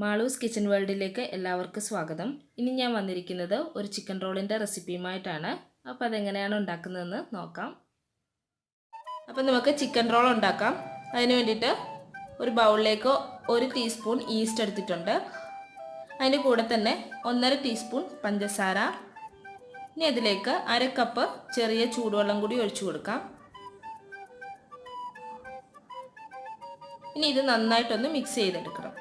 Malu's kitchen വേൾഡിലേക്ക് എല്ലാവർക്കും സ്വാഗതം. ഇനി ഞാൻ വന്നിരിക്കുന്നത് ഒരു ചിക്കൻ റോളിന്റെ റെസിപ്പിയുമായിട്ടാണ്. അപ്പോൾ അതെങ്ങനെയാണ് ഉണ്ടാക്കുന്നതെന്ന് നോക്കാം. അപ്പോൾ നമുക്ക് ചിക്കൻ റോൾ ഉണ്ടാക്കാം. അതിന് വേണ്ടിയിട്ട് ഒരു ബൗളിലേക്ക് ഒരു ടീസ്പൂൺ ഈസ്റ്റ് എടുത്തിട്ടുണ്ട്. അതിന്റെ കൂടെ തന്നെ ഒന്നര ടീസ്പൂൺ പഞ്ചസാര. ഇനി അതിലേക്ക് അര കപ്പ് ചെറിയ ചൂടുവെള്ളം കൂടി ഒഴിച്ചു കൊടുക്കാം. ഇനി ഇത് നന്നായിട്ടൊന്ന് മിക്സ് ചെയ്തെടുക്കണം.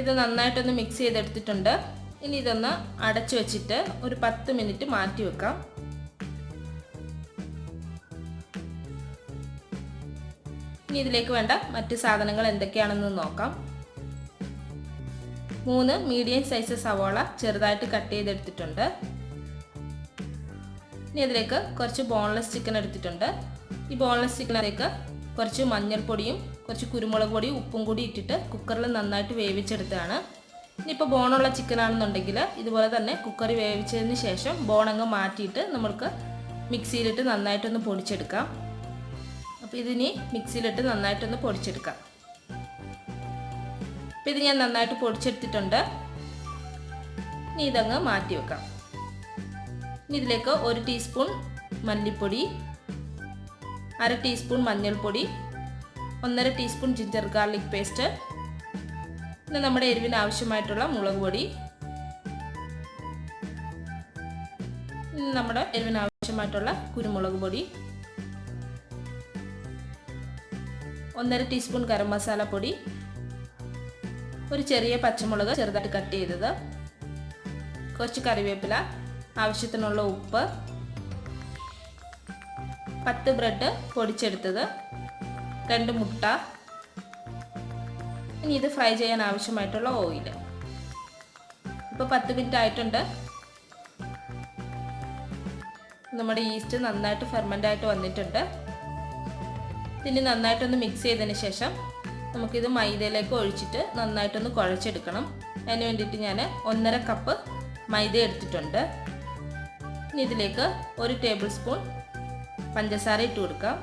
ഇത് നന്നായിട്ടൊന്ന് മിക്സ് ചെയ്തെടുത്തിട്ടുണ്ട്. ഇനി ഇതൊന്ന് അടച്ചു വെച്ചിട്ട് ഒരു പത്ത് മിനിറ്റ് മാറ്റി വെക്കാം. ഇനി ഇതിലേക്ക് വേണ്ട മറ്റ് സാധനങ്ങൾ എന്തൊക്കെയാണെന്ന് നോക്കാം. മൂന്ന് മീഡിയം സൈസ് സവോള ചെറുതായിട്ട് കട്ട് ചെയ്തെടുത്തിട്ടുണ്ട്. ഇനി ഇതിലേക്ക് കുറച്ച് ബോൺലെസ് ചിക്കൻ എടുത്തിട്ടുണ്ട്. ഈ ബോൺലെസ് ചിക്കനിലേക്ക് കുറച്ച് മഞ്ഞൾപ്പൊടിയും കുറച്ച് കുരുമുളക് പൊടിയും ഉപ്പും കൂടി ഇട്ടിട്ട് കുക്കറിൽ നന്നായിട്ട് വേവിച്ചെടുത്തതാണ്. ഇനിയിപ്പോൾ ബോണുള്ള ചിക്കൻ ആണെന്നുണ്ടെങ്കിൽ ഇതുപോലെ തന്നെ കുക്കർ വേവിച്ചതിന് ശേഷം ബോണങ്ങ് മാറ്റിയിട്ട് നമ്മൾക്ക് മിക്സിയിലിട്ട് നന്നായിട്ടൊന്ന് പൊടിച്ചെടുക്കാം. അപ്പോൾ ഇതിനി മിക്സിയിലിട്ട് നന്നായിട്ടൊന്ന് പൊടിച്ചെടുക്കാം. അപ്പോൾ ഇത് ഞാൻ നന്നായിട്ട് പൊടിച്ചെടുത്തിട്ടുണ്ട്. ഇനി ഇതങ്ങ് മാറ്റി വെക്കാം. ഇനി ഇതിലേക്ക് ഒരു ടീസ്പൂൺ മല്ലിപ്പൊടി അര ടീസ്പൂൺ മഞ്ഞൾപ്പൊടി ഒന്നര ടീസ്പൂൺ ജിഞ്ചർ ഗാർലിക് പേസ്റ്റ് പിന്നെ നമ്മുടെ എരിവിന് ആവശ്യമായിട്ടുള്ള മുളക് പൊടി. നമ്മുടെ എരിവിന് ആവശ്യമായിട്ടുള്ള കുരുമുളക് പൊടി. ഒന്നര ടീസ്പൂൺ ഗരം മസാല പൊടി. ഒരു ചെറിയ പച്ചമുളക് ചെറുതായിട്ട് കട്ട് ചെയ്തത്. കുറച്ച് കറിവേപ്പില ആവശ്യത്തിനുള്ള ഉപ്പ് പത്ത് ബ്രെഡ് പൊടിച്ചെടുത്തത്. രണ്ട് മുട്ട. ഇനി ഇത് ഫ്രൈ ചെയ്യാൻ ആവശ്യമായിട്ടുള്ള ഓയിൽ ഇപ്പോൾ പത്ത് മിനിറ്റ് ആയിട്ടുണ്ട്. നമ്മുടെ ഈസ്റ്റ് നന്നായിട്ട് ഫെർമെന്റ് ആയിട്ട് വന്നിട്ടുണ്ട്. ഇനി നന്നായിട്ടൊന്ന് മിക്സ് ചെയ്തതിന് ശേഷം നമുക്കിത് മൈദയിലേക്ക് ഒഴിച്ചിട്ട് നന്നായിട്ടൊന്ന് കുഴച്ചെടുക്കണം. അതിന് വേണ്ടിയിട്ട് ഞാൻ ഒന്നര കപ്പ് മൈദ എടുത്തിട്ടുണ്ട്. ഇനി ഇതിലേക്ക് ഒരു ടേബിൾ സ്പൂൺ പഞ്ചസാര ഇട്ട് കൊടുക്കാം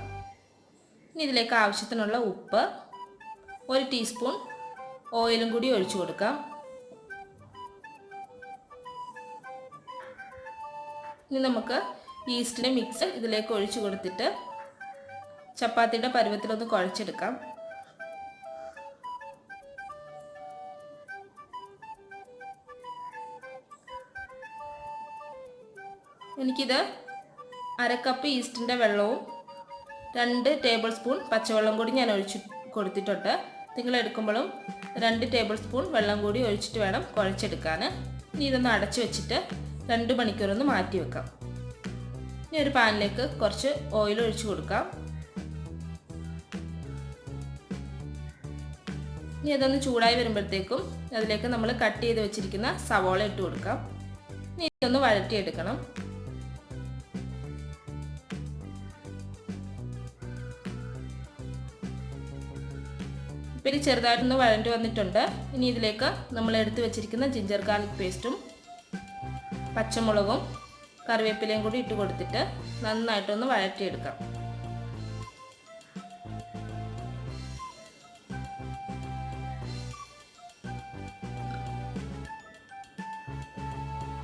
ഇനി ഇതിലേക്ക് ആവശ്യത്തിനുള്ള ഉപ്പ് ഒരു ടീസ്പൂൺ ഓയിലും കൂടി ഒഴിച്ചു കൊടുക്കാം ഇനി നമുക്ക് ഈസ്റ്റിന്റെ മിക്സ് ഇതിലേക്ക് ഒഴിച്ചു കൊടുത്തിട്ട് ചപ്പാത്തിയുടെ പരുവത്തിലൊന്ന് കുഴച്ചെടുക്കാം. എനിക്കിത് അരക്കപ്പ് ഈസ്റ്റിന്റെ വെള്ളവും രണ്ട് ടേബിൾ സ്പൂൺ പച്ചവെള്ളം കൂടി ഞാൻ ഒഴിച്ച് കൊടുത്തിട്ടുണ്ട്. നിങ്ങൾ എടുക്കുമ്പോഴും രണ്ട് ടേബിൾ സ്പൂൺ വെള്ളം കൂടി ഒഴിച്ചിട്ട് വേണം കുഴച്ചെടുക്കാൻ. ഇനി ഇതൊന്ന് അടച്ചു വെച്ചിട്ട് രണ്ട് മണിക്കൂറൊന്ന് മാറ്റി വെക്കാം. ഇനി ഒരു പാനിലേക്ക് കുറച്ച് ഓയിൽ ഒഴിച്ചു കൊടുക്കാം. ഇനി അതൊന്ന് ചൂടായി വരുമ്പോഴത്തേക്കും അതിലേക്ക് നമ്മൾ കട്ട് ചെയ്ത് വെച്ചിരിക്കുന്ന സവോള ഇട്ട് കൊടുക്കാം. ഇനി ഇതൊന്ന് വഴറ്റിയെടുക്കണം. പിന്നെ ചെറുതായിട്ടൊന്ന് വഴണ്ടി വന്നിട്ടുണ്ട്. ഇനി ഇതിലേക്ക് നമ്മൾ എടുത്തു വെച്ചിരിക്കുന്ന ജിഞ്ചർ ഗാർലിക് പേസ്റ്റും പച്ചമുളകും കറിവേപ്പിലയും കൂടി ഇട്ട് കൊടുത്തിട്ട് നന്നായിട്ടൊന്ന് വഴറ്റിയെടുക്കാം.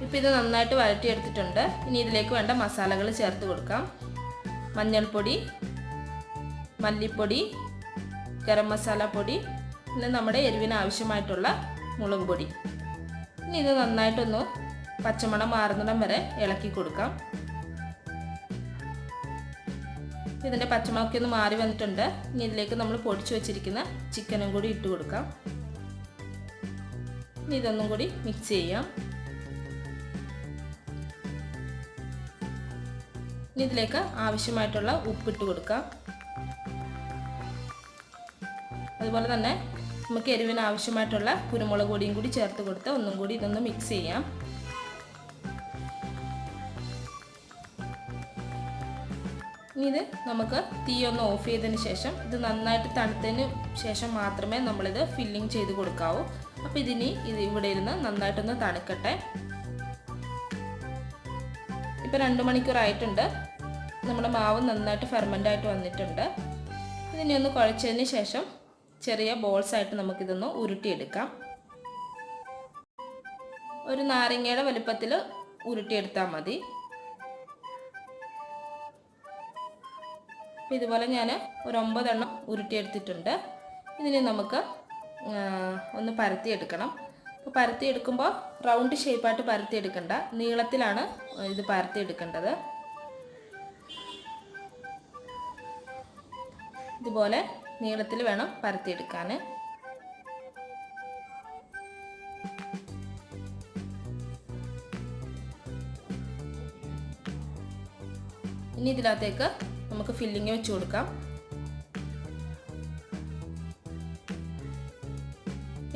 ഇപ്പം ഇത് നന്നായിട്ട് വഴറ്റിയെടുത്തിട്ടുണ്ട്. ഇനി ഇതിലേക്ക് വേണ്ട മസാലകൾ ചേർത്ത് കൊടുക്കാം. മഞ്ഞൾപ്പൊടി മല്ലിപ്പൊടി ഗരം മസാല പൊടി പിന്നെ നമ്മുടെ എരിവിന് ആവശ്യമായിട്ടുള്ള മുളക് പൊടി. ഇനി ഇത് നന്നായിട്ടൊന്ന് പച്ചമണം മാറുന്നിടം വരെ ഇളക്കി കൊടുക്കാം. ഇതിന്റെ പച്ചമുളകൊക്കെ ഒന്ന് മാറി വന്നിട്ടുണ്ട്. ഇനി ഇതിലേക്ക് നമ്മൾ പൊടിച്ചു വെച്ചിരിക്കുന്ന ചിക്കനും കൂടി ഇട്ട് കൊടുക്കാം. ഇനി ഇതൊന്നും കൂടി മിക്സ് ചെയ്യാം. ഇനി ഇതിലേക്ക് ആവശ്യമായിട്ടുള്ള ഉപ്പിട്ട് കൊടുക്കാം. അതുപോലെ തന്നെ നമുക്ക് എരിവിന് ആവശ്യമായിട്ടുള്ള കുരുമുളക് പൊടിയും കൂടി ചേർത്ത് കൊടുത്ത് ഒന്നും കൂടി ഇതൊന്ന് മിക്സ് ചെയ്യാം. ഇനി ഇത് നമുക്ക് തീ ഒന്ന് ഓഫ് ചെയ്തതിന് ശേഷം ഇത് നന്നായിട്ട് തണുത്തതിന് ശേഷം മാത്രമേ നമ്മളിത് ഫില്ലിങ് ചെയ്ത് കൊടുക്കാവൂ. അപ്പോൾ ഇതിനി ഇത് ഇവിടെ ഇരുന്ന് നന്നായിട്ടൊന്ന് തണുക്കട്ടെ. ഇപ്പോൾ രണ്ട് മണിക്കൂറായിട്ടുണ്ട് നമ്മുടെ മാവ് നന്നായിട്ട് ഫെർമെന്റ് ആയിട്ട് വന്നിട്ടുണ്ട്. ഇതിനെ ഒന്ന് കുഴച്ചതിന് ശേഷം ചെറിയ ബോൾസ് ആയിട്ട് നമുക്കിതൊന്ന് ഉരുട്ടിയെടുക്കാം. ഒരു നാരങ്ങയുടെ വലുപ്പത്തിൽ ഉരുട്ടിയെടുത്താൽ മതി. ഇതുപോലെ ഞാൻ ഒരു ഒമ്പതെണ്ണം ഉരുട്ടിയെടുത്തിട്ടുണ്ട്. ഇതിനെ നമുക്ക് ഒന്ന് പരത്തിയെടുക്കണം. അപ്പോൾ പരത്തിയെടുക്കുമ്പോൾ റൗണ്ട് ഷേപ്പായിട്ട് പരത്തിയെടുക്കണ്ട. നീളത്തിലാണ് ഇത് പരത്തിയെടുക്കേണ്ടത്. ഇതുപോലെ നീളത്തിൽ വേണം പരത്തിയെടുക്കാൻ ഇനി ഇതിനകത്തേക്ക് നമുക്ക് ഫില്ലിങ് വെച്ച് കൊടുക്കാം.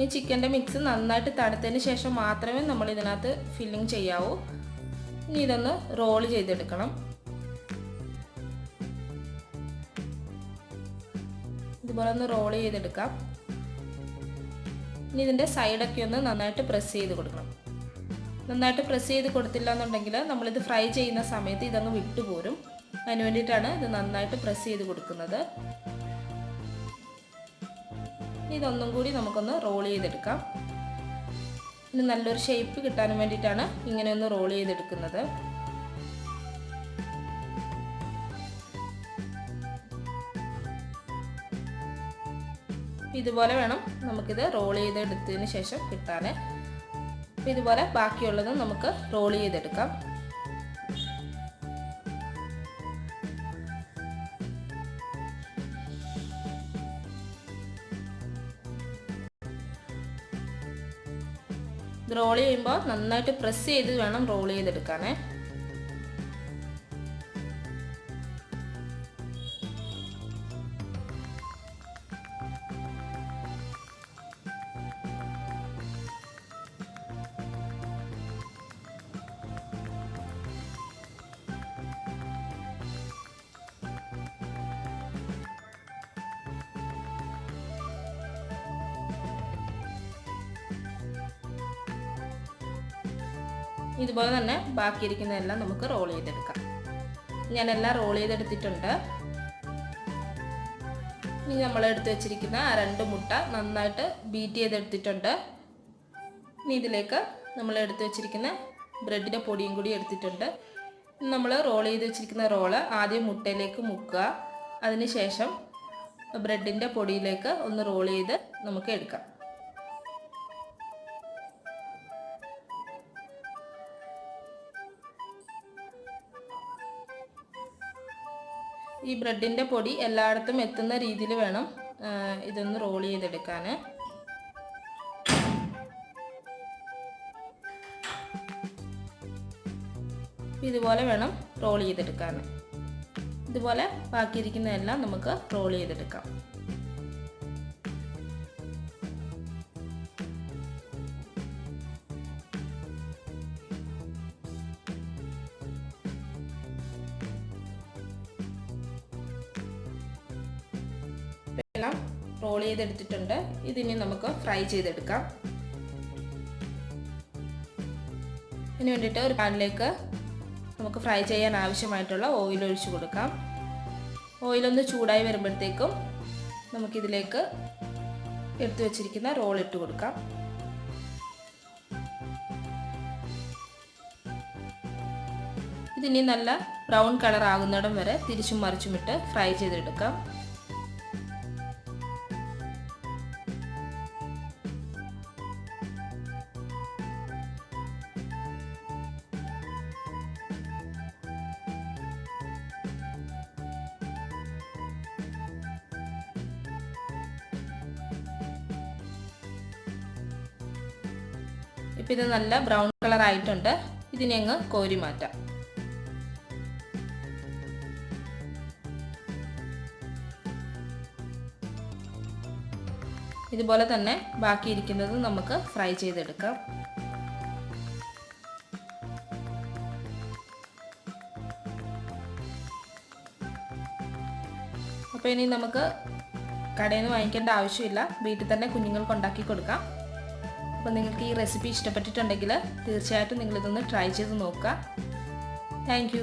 ഈ ചിക്കന്റെ മിക്സ് നന്നായിട്ട് തണുത്തതിന് ശേഷം മാത്രമേ നമ്മൾ ഇതിനകത്ത് ഫില്ലിങ് ചെയ്യാവൂ. ഇനി ഇതൊന്ന് റോൾ ചെയ്തെടുക്കണം. ഇതുപോലെ ഒന്ന് റോൾ ചെയ്തെടുക്കാം. ഇനി ഇതിന്റെ സൈഡൊക്കെ ഒന്ന് നന്നായിട്ട് പ്രസ് ചെയ്ത് കൊടുക്കണം. നന്നായിട്ട് പ്രസ് ചെയ്ത് കൊടുത്തില്ല എന്നുണ്ടെങ്കിൽ നമ്മളിത് ഫ്രൈ ചെയ്യുന്ന സമയത്ത് ഇതങ്ങ് വിട്ടുപോരും. അതിന് വേണ്ടിയിട്ടാണ് ഇത് നന്നായിട്ട് പ്രസ് ചെയ്ത് കൊടുക്കുന്നത്. ഇതൊന്നും കൂടി നമുക്കൊന്ന് റോൾ ചെയ്തെടുക്കാം. ഇനി നല്ലൊരു ഷേപ്പ് കിട്ടാനും വേണ്ടിയിട്ടാണ് ഇങ്ങനെ ഒന്ന് റോൾ ചെയ്തെടുക്കുന്നത്. ഇതുപോലെ വേണം നമുക്കിത് റോൾ ചെയ്തെടുത്തതിന് ശേഷം കിട്ടാൻ ഇതുപോലെ ബാക്കിയുള്ളതും നമുക്ക് റോൾ ചെയ്തെടുക്കാം. റോൾ ചെയ്യുമ്പോൾ നന്നായിട്ട് പ്രസ് ചെയ്ത് വേണം റോൾ ചെയ്തെടുക്കാനേ. ഇതുപോലെ തന്നെ ബാക്കിയിരിക്കുന്നതെല്ലാം നമുക്ക് റോൾ ചെയ്തെടുക്കാം. ഞാനെല്ലാം റോൾ ചെയ്തെടുത്തിട്ടുണ്ട്. ഇനി നമ്മൾ എടുത്ത് വെച്ചിരിക്കുന്ന ആ രണ്ട് മുട്ട നന്നായിട്ട് ബീറ്റ് ചെയ്തെടുത്തിട്ടുണ്ട്. ഇനി ഇതിലേക്ക് നമ്മൾ എടുത്ത് വെച്ചിരിക്കുന്ന ബ്രെഡിന്റെ പൊടിയും കൂടി എടുത്തിട്ടുണ്ട്. നമ്മൾ റോൾ ചെയ്ത് വെച്ചിരിക്കുന്ന റോൾ ആദ്യം മുട്ടയിലേക്ക് മുക്കുക. അതിനുശേഷം ബ്രെഡിന്റെ പൊടിയിലേക്ക് ഒന്ന് റോൾ ചെയ്ത് നമുക്ക് എടുക്കാം. ഈ ബ്രെഡിന്റെ പൊടി എല്ലായിടത്തും എത്തുന്ന രീതിയിൽ വേണം ഇതൊന്ന് റോൾ ചെയ്തെടുക്കാൻ. ഇതുപോലെ വേണം റോൾ ചെയ്തെടുക്കാൻ. ഇതുപോലെ ബാക്കിയിരിക്കുന്നതെല്ലാം നമുക്ക് റോൾ ചെയ്തെടുക്കാം. എല്ലാം റോൾ ചെയ്തെടുത്തിട്ടുണ്ട്. ഇതിനി നമുക്ക് ഫ്രൈ ചെയ്തെടുക്കാം. ഇതിന് വേണ്ടിയിട്ട് ഒരു പാനിലേക്ക് നമുക്ക് ഫ്രൈ ചെയ്യാൻ ആവശ്യമായിട്ടുള്ള ഓയിൽ ഒഴിച്ചു കൊടുക്കാം. ഓയിലൊന്ന് ചൂടായി വരുമ്പോഴത്തേക്കും നമുക്കിതിലേക്ക് എടുത്തു വച്ചിരിക്കുന്ന റോൾ ഇട്ട് കൊടുക്കാം. ഇതിനി നല്ല ബ്രൗൺ കളർ ആകുന്നിടം വരെ തിരിച്ചും മറിച്ചുമിട്ട് ഫ്രൈ ചെയ്തെടുക്കാം. ഇപ്പം ഇത് നല്ല ബ്രൗൺ കളർ ആയിട്ടുണ്ട്. ഇതിനെ അങ്ങ് കോരി മാറ്റാം. ഇതുപോലെ തന്നെ ബാക്കിയിരിക്കുന്നത് നമുക്ക് ഫ്രൈ ചെയ്തെടുക്കാം. അപ്പോൾ ഇനി നമുക്ക് കടയിൽ നിന്ന് വാങ്ങിക്കേണ്ട ആവശ്യമില്ല. വീട്ടിൽ തന്നെ കുഞ്ഞുങ്ങൾക്ക് ഉണ്ടാക്കി കൊടുക്കാം. അപ്പോൾ നിങ്ങൾക്ക് ഈ റെസിപ്പി ഇഷ്ടപ്പെട്ടിട്ടുണ്ടെങ്കിൽ തീർച്ചയായിട്ടും നിങ്ങളിതൊന്ന് ട്രൈ ചെയ്ത് നോക്കുക. താങ്ക്